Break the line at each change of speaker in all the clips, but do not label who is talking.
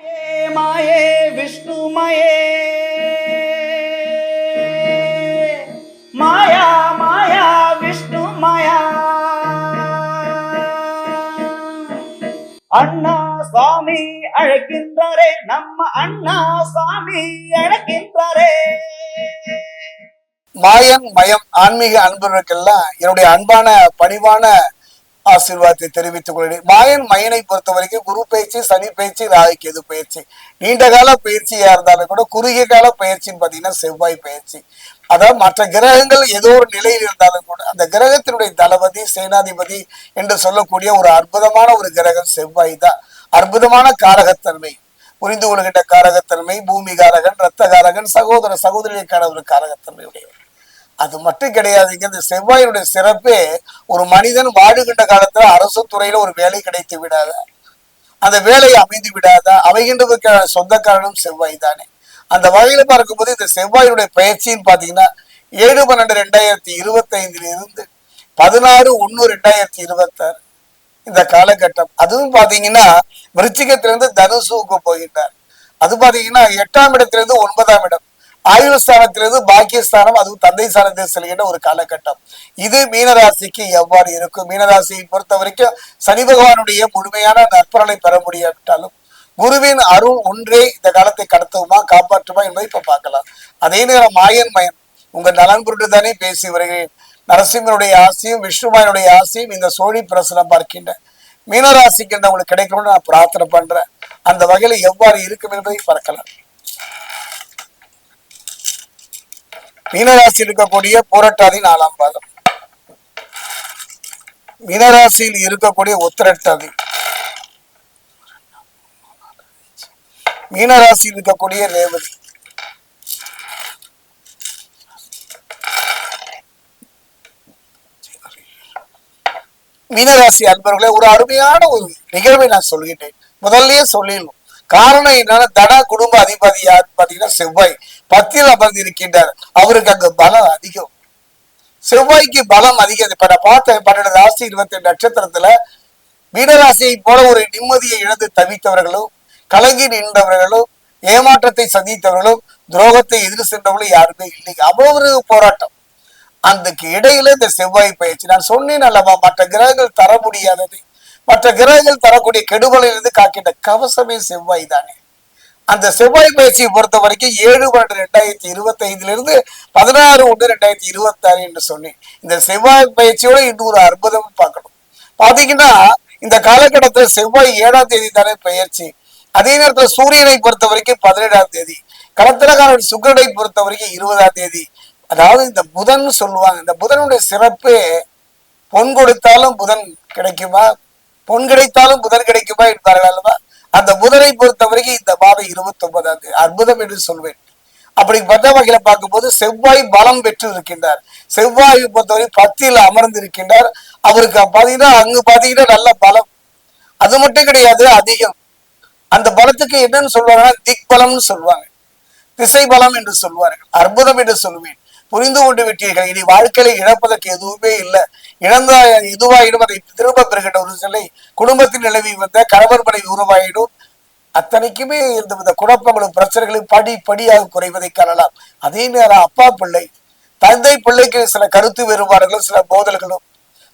மாயே விஷ்ணு விஷ்ணுமயே மாயா மாயா விஷ்ணு மாயா. அண்ணா சுவாமி அழைக்கின்றாரே நம்ம அண்ணா சுவாமி அழைக்கின்றாரே.
மாயம் மயம் ஆன்மீக அன்பர்களுக்கெல்லாம் என்னுடைய அன்பான பணிவான ஆசீர்வாதத்தை தெரிவித்துக் கொள்கிறேன். மாயன் மயனை பொறுத்த வரைக்கும் குரு பயிற்சி சனி பயிற்சி ராகு கேது பயிற்சி நீண்ட கால பயிற்சியா இருந்தாலும் கூட குறுகிய கால பயிற்சின்னு பாத்தீங்கன்னா செவ்வாய் பயிற்சி. அதாவது மற்ற கிரகங்கள் ஏதோ ஒரு நிலையில் இருந்தாலும் கூட அந்த கிரகத்தினுடைய தளபதி சேனாதிபதி என்று சொல்லக்கூடிய ஒரு அற்புதமான ஒரு கிரகம் செவ்வாய் தான். அற்புதமான காரகத்தன்மை. புரிந்து கொள்கின்ற காரகத்தன்மை பூமி காரகன் ரத்த காரகன் சகோதர சகோதரிக்கான ஒரு காரகத்தன்மை உடையவர் அது மட்டும் கிடையாதுங்க இந்த செவ்வாயினுடைய சிறப்பே ஒரு மனிதன் வாழுகின்ற காலத்துல அரசு துறையில ஒரு வேலை கிடைத்து விடாத அந்த வேலை அமைந்து விடாத அமைகின்றதுக்கு சொந்தக்காரனும் செவ்வாய் தானே. அந்த வகையில பார்க்கும்போது இந்த செவ்வாயினுடைய பயிற்சின்னு பாத்தீங்கன்னா ஏழு பன்னெண்டு ரெண்டாயிரத்தி இருபத்தி ஐந்துல இருந்து பதினாறு ஒன்று ரெண்டாயிரத்தி இருபத்தாறு இந்த காலகட்டம். அதுவும் பாத்தீங்கன்னா விருச்சிகத்திலிருந்து தனுசுக்கு போகின்றார். அது பாத்தீங்கன்னா எட்டாம் இடத்திலிருந்து ஒன்பதாம் இடம். ஆயுள் ஸ்தானத்திலிருந்து பாக்கியஸ்தானம் அதுவும் தந்தை ஸ்தானத்தில் செல்கின்ற ஒரு காலகட்டம். இது மீனராசிக்கு எவ்வாறு இருக்கும்? மீனராசியை பொறுத்த வரைக்கும் சனி பகவானுடைய முழுமையான நற்பலனை பெற முடியாவிட்டாலும் குருவின் அருள் ஒன்றே இந்த காலத்தை கடத்துமா காப்பாற்றுமா என்பதை இப்ப பார்க்கலாம். அதே நேரம் மாயன் மயன் உங்க நலன் பொருட்டு தானே பேசி வருகிறேன். நரசிம்மனுடைய ஆசையும் விஷ்ணுமாயனுடைய ஆசையும் இந்த சோழி பிரசனம் பார்க்கின்றேன் மீனராசிக்கு என்று உங்களுக்கு கிடைக்கணும்னு நான் பிரார்த்தனை பண்றேன். அந்த வகையில எவ்வாறு இருக்கும் என்பதை பார்க்கலாம். மீனராசியில் இருக்கக்கூடிய பூரட்டாதி நாலாம் பாதம். மீனராசியில் இருக்கக்கூடிய உத்திரட்டாதி. மீனராசியில் இருக்கக்கூடிய ரேவதி. மீனராசி அன்பர்களே ஒரு அருமையான ஒரு நிகழ்வை நான் சொல்கிட்டேன் முதல்லயே சொல்லிடணும். காரணம் என்னன்னா தன குடும்ப அதிபதி யார்? பாத்தீங்கன்னா செவ்வாய். பத்தில் அமர்ந்து இருக்கின்றார். அவருக்கு அங்க பலம் அதிகம். செவ்வாய்க்கு பலம் அதிகம். இப்ப நான் பார்த்தேன் பன்னெண்டு ராசி இருபத்தி ரெண்டு நட்சத்திரத்துல மீனராசியை போல ஒரு நிம்மதியை இழந்து தவித்தவர்களும் கலங்கி நின்றவர்களும் ஏமாற்றத்தை சந்தித்தவர்களும் துரோகத்தை எதிர் சென்றவர்களும் யாருமே இல்லை. அவ்வளவு ஒரு போராட்டம். அந்த இடையில இந்த செவ்வாய் பயிற்சி. நான் சொன்னேன் அல்லவா மற்ற கிரகங்கள் தர முடியாதது. மற்ற கிரகங்கள் தரக்கூடிய கெடுபலிலிருந்து காக்கின்ற கவசமே செவ்வாய் தானே. அந்த செவ்வாய் பயிற்சியை பொறுத்த வரைக்கும் ஏழு பன்னெண்டு ரெண்டாயிரத்தி இருபத்தி ஐந்துல இருந்து பதினாறு ஒன்று ரெண்டாயிரத்தி இருபத்தி ஆறு என்று சொன்னேன். இந்த செவ்வாய் பயிற்சியோட இன்னொரு அற்புதம் பார்க்கணும். பாத்தீங்கன்னா இந்த காலகட்டத்தில் செவ்வாய் ஏழாம் தேதி தானே பயிற்சி. அதே நேரத்தில் சூரியனை பொறுத்த வரைக்கும் பதினேழாம் தேதி. கடத்திரக்காரன் சுக்கரனை பொறுத்த வரைக்கும் இருபதாம் தேதி. அதாவது இந்த புதன் சொல்லுவாங்க. இந்த புதனுடைய சிறப்பே பொன் கொடுத்தாலும் புதன் கிடைக்குமா? பொன் கிடைத்தாலும் புதன் கிடைக்குமா என்பார்கள் அல்லவா அந்த புதனை பொறுத்தவரைக்கும் இந்த மாதம் இருபத்தி ஒன்பதாம் தேதி அற்புதம் என்று சொல்வேன். அப்படி பத்த வகையில பார்க்கும்போது செவ்வாய் பலம் பெற்று இருக்கின்றார். செவ்வாய் பொறுத்தவரை பத்தியில் அமர்ந்து இருக்கின்றார் அவருக்கு பாத்தீங்கன்னா அங்கு பாத்தீங்கன்னா நல்ல பலம். அது மட்டும் கிடையாது அதிகம். அந்த பலத்துக்கு என்னன்னு சொல்வாங்கன்னா திக் பலம்னு சொல்லுவாங்க. திசை பலம் என்று சொல்வார்கள் அற்புதம் என்று சொல்லுவேன் புரிந்து கொண்டு விட்டீர்கள். இனி வாழ்க்கையில இழப்பதற்கு எதுவுமே இல்லை. இழந்த இதுவாயிடும் அதை திரும்ப பெறுகின்ற ஒரு சிலை குடும்பத்தில் நிலவி வந்த கணவர் மனைவி உருவாயிடும். அத்தனைக்குமே இந்த வித குழப்பங்களும் பிரச்சனைகளும் படி படியாக குறைவதை காணலாம். அதே நேரம் அப்பா பிள்ளை தந்தை பிள்ளைக்கு சில கருத்து வேறுபாடுகளும் சில மோதல்களும்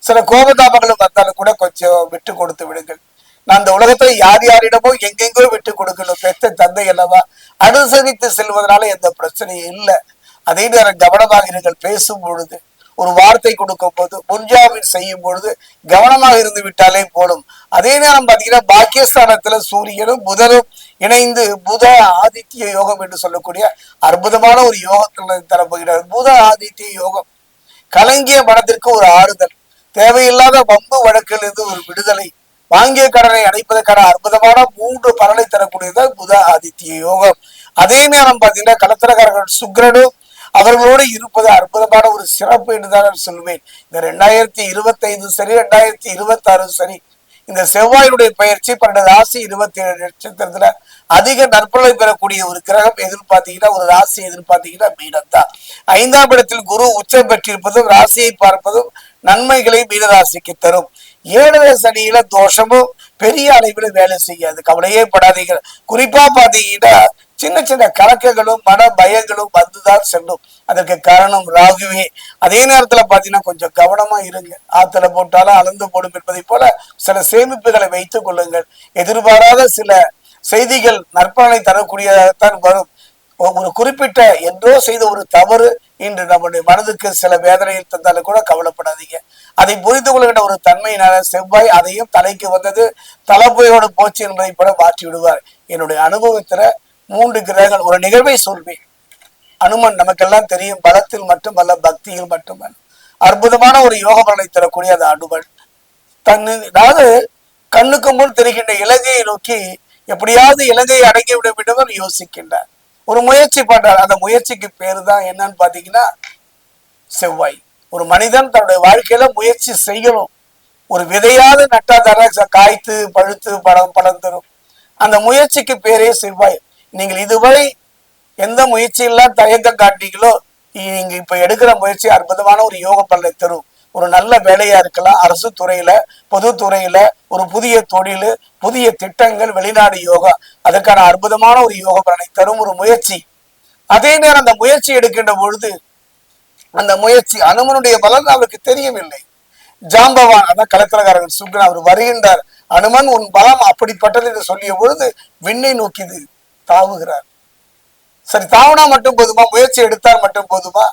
சில கோபதாபங்களும் வந்தாலும் கூட கொஞ்சம் விட்டு கொடுத்து விடுங்கள். நான் இந்த உலகத்துல யார் யாரிடமோ எங்கெங்கோ விட்டு கொடுக்கணும். பெத்த தந்தை அல்லவா? அனுசரித்து செல்வதனால எந்த பிரச்சனையும் இல்லை. அதே நேரம் கவனமாக இருங்கள் பேசும் பொழுது ஒரு வார்த்தை கொடுக்கும் போது முன்ஜாமீன் செய்யும் பொழுது கவனமாக இருந்து விட்டாலே போடும் அதே நேரம் பாத்தீங்கன்னா பாக்கியஸ்தானத்துல சூரியனும் புதனும் இணைந்து புத ஆதித்ய யோகம் என்று சொல்லக்கூடிய அற்புதமான ஒரு யோகத்தில் தரப்போகிறார் புத ஆதித்ய யோகம் கலங்கிய மனத்திற்கு ஒரு ஆறுதல். தேவையில்லாத வம்பு வழக்கிலிருந்து ஒரு விடுதலை. வாங்கிய கடனை அடைப்பதற்கான அற்புதமான மூன்று பலனை தரக்கூடியது புத ஆதித்ய யோகம். அதே நேரம் பாத்தீங்கன்னா கலத்திரக்காரர்கள் சுக்கிரனும் அவர்களோடு இருப்பது அற்புதமான ஒரு சிறப்பு என்றுதான் நான் சொல்வேன். இந்த ரெண்டாயிரத்தி இருபத்தி ஐந்து சரி ரெண்டாயிரத்தி இருபத்தி ஆறு சரி இந்த செவ்வாயினுடைய பயிற்சி பன்னெண்டு ராசி இருபத்தி ஏழு நட்சத்திரத்துல அதிக நற்பலை பெறக்கூடிய ஒரு கிரகம் எதிர்பார்த்தீங்கன்னா ஒரு ராசி எதிர்பார்த்தீங்கன்னா மீனம் தான் ஐந்தாம் இடத்தில் குரு உச்சம் பெற்றிருப்பதும் ராசியை பார்ப்பதும் நன்மைகளை மீனராசிக்கு தரும். ஏழரை சனியில தோஷமும் பெரிய அளவில் வேலை செய்யாது. கவலையே படாதீங்க குறிப்பா பாத்தீங்கன்னா சின்ன சின்ன கலக்கங்களும் மன பயங்களும் வந்துதான் செல்லும். அதற்கு காரணம் ராகுவே. அதே நேரத்துல பாத்தீங்கன்னா கொஞ்சம் கவனமா இருங்க. ஆத்துல போட்டாலும் அளந்து போடும் என்பதை போல சில சேமிப்புகளை வைத்துக் கொள்ளுங்கள். எதிர்பாராத சில செய்திகள் நற்பலனை தரக்கூடியதாகத்தான் வரும். ஒரு குறிப்பிட்ட என்றோ செய்த ஒரு தவறு இன்று நம்முடைய மனதுக்கு சில வேதனையில் தந்தாலும் கூட கவலைப்படாதீங்க. அதை புரிந்து கொள்கின்ற ஒரு தன்மையினால செவ்வாய் அதையும் தலைக்கு வந்தது தலைப்புயோடு போச்சு என்பதை கூட மாற்றி விடுவார் என்னுடைய அனுபவத்துல மூன்று கிரகங்கள் ஒரு நிகழ்வை சொல்வேன். அனுமன் நமக்கெல்லாம் தெரியும் பலத்தில் மட்டுமல்ல பக்தியில் மட்டுமல்ல. அற்புதமான ஒரு யோக பலனை தரக்கூடிய அந்த அனுமன். தன்னு அதாவது கண்ணுக்கு முன் தெரிகின்ற இலங்கையை நோக்கி எப்படியாவது இலங்கையை அடங்கி விட வேண்டும் என்று யோசிக்கின்றார். ஒரு முயற்சி பண்றார். அந்த முயற்சிக்கு பேரு தான் என்னன்னு பாத்தீங்கன்னா செவ்வாய். ஒரு மனிதன் தன்னுடைய வாழ்க்கையில முயற்சி செய்யணும். ஒரு விதையாவது நட்டாதார காய்த்து பழுத்து பழம் பழம் தரும். அந்த முயற்சிக்கு பேரே செவ்வாய். நீங்கள் இதுவரை எந்த முயற்சியெல்லாம் தயக்கம் காட்டீங்களோ நீங்க இப்ப எடுக்கிற முயற்சி அற்புதமான ஒரு யோக பலனை தரும். ஒரு நல்ல வேலையா இருக்கலாம். அரசு துறையில பொது துறையில ஒரு புதிய தொழில் புதிய திட்டங்கள் வெளிநாடு யோகா. அதற்கான அற்புதமான ஒரு யோக பலனை தரும் ஒரு முயற்சி. அதே நேரம் அந்த முயற்சி எடுக்கின்ற பொழுது அந்த முயற்சி அனுமனுடைய பலன் அவருக்கு தெரியவில்லை. ஜாம்பவான் அதான் கலத்திரகாரகன் சுக்ரன் அவர் வருகின்றார். அனுமன் உன் பலம் அப்படிப்பட்டது என்று சொல்லிய பொழுது விண்ணை நோக்கிது தாவுகிறார். சரி தாவனா மட்டும் போதுமா? முயற்சி எடுத்தால் மட்டும் போதுமா?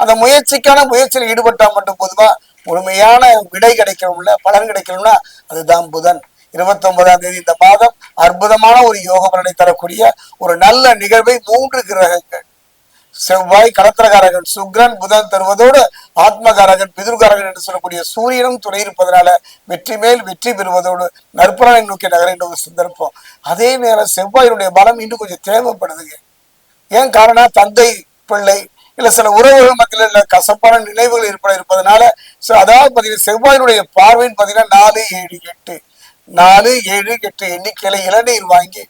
அந்த முயற்சிக்கான முயற்சியில் ஈடுபட்டால் மட்டும் போதுமா? முழுமையான விடை கிடைக்கணும்ல பலன் கிடைக்கணும்னா அதுதான் புதன். இருபத்தி ஒன்பதாம் தேதி இந்த மாதம் அற்புதமான ஒரு யோக பலனை தரக்கூடிய ஒரு நல்ல நிகழ்வை மூன்று கிரகங்கள். செவ்வாய் கடத்திரகாரகன் சுக்ரன் புதன் தருவதோடு ஆத்மகாரகன் பிதுர்காரகன் என்று சொல்லக்கூடிய சூரியனும் துணை இருப்பதனால வெற்றி மேல் வெற்றி பெறுவதோடு நற்பலனை நோக்கி நகரின்ற ஒரு சந்தர்ப்பம். அதே நேரம் செவ்வாயினுடைய பலம் இன்னும் கொஞ்சம் தேவைப்படுதுங்க. ஏன் காரணம் தந்தை பிள்ளை இல்ல சில உறவுகள் மத்தியில் இல்ல கசப்பான நினைவுகள் ஏற்பட இருப்பதனால ஸோ அதாவது பாத்தீங்கன்னா செவ்வாயினுடைய பார்வைன்னு பாத்தீங்கன்னா நாலு ஏழு எட்டு. நாலு ஏழு எட்டு எண்ணிக்கையில இளநீர் வாங்கி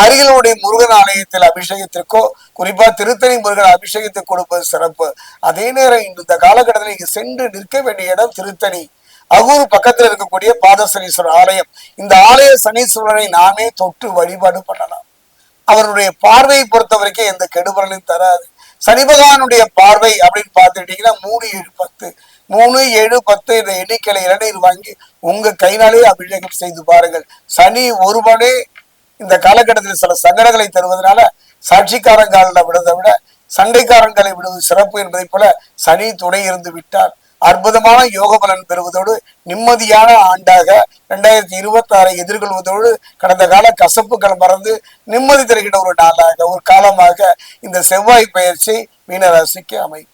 அருகிலுடைய முருகன் ஆலயத்தில் அபிஷேகத்திற்கோ குறிப்பா திருத்தணி முருகன் அபிஷேகத்தை கொடுப்பது சிறப்பு. அதே நேரம் இந்த காலகட்டத்தில் இங்கு சென்று நிற்க வேண்டிய இடம் திருத்தணி. அகூர் பக்கத்தில் இருக்கக்கூடிய பாதசனீஸ்வரர் ஆலயம். இந்த ஆலய சனீஸ்வரனை நாமே தொட்டு வழிபாடு பண்ணலாம். அவருடைய பார்வையை பொறுத்த வரைக்கும் எந்த கெடுபலனையும் தராது. சனிபகவானுடைய பார்வை அப்படின்னு பார்த்துக்கிட்டீங்கன்னா மூணு ஏழு பத்து. மூணு ஏழு பத்து இந்த எண்ணிக்கையில இளநீர் வாங்கி உங்க கைனாலே அபிஷேகம் செய்து பாருங்கள். சனி ஒருவனே இந்த காலகட்டத்தில் சில சங்கடங்களை தருவதனால சாட்சிக்காரங்காலில் விடுவதை விட சண்டைக்காரங்களை விடுவது சிறப்பு என்பதை போல சனி துணை இருந்து விட்டால் அற்புதமான யோக பலன் பெறுவதோடு நிம்மதியான ஆண்டாக இரண்டாயிரத்தி இருபத்தி ஆறை எதிர்கொள்வதோடு கடந்த கால கசப்புகள் மறந்து நிம்மதி தருகின்ற ஒரு நாளாக ஒரு காலமாக இந்த செவ்வாய் பயிற்சி மீனராசிக்கு அமையும்.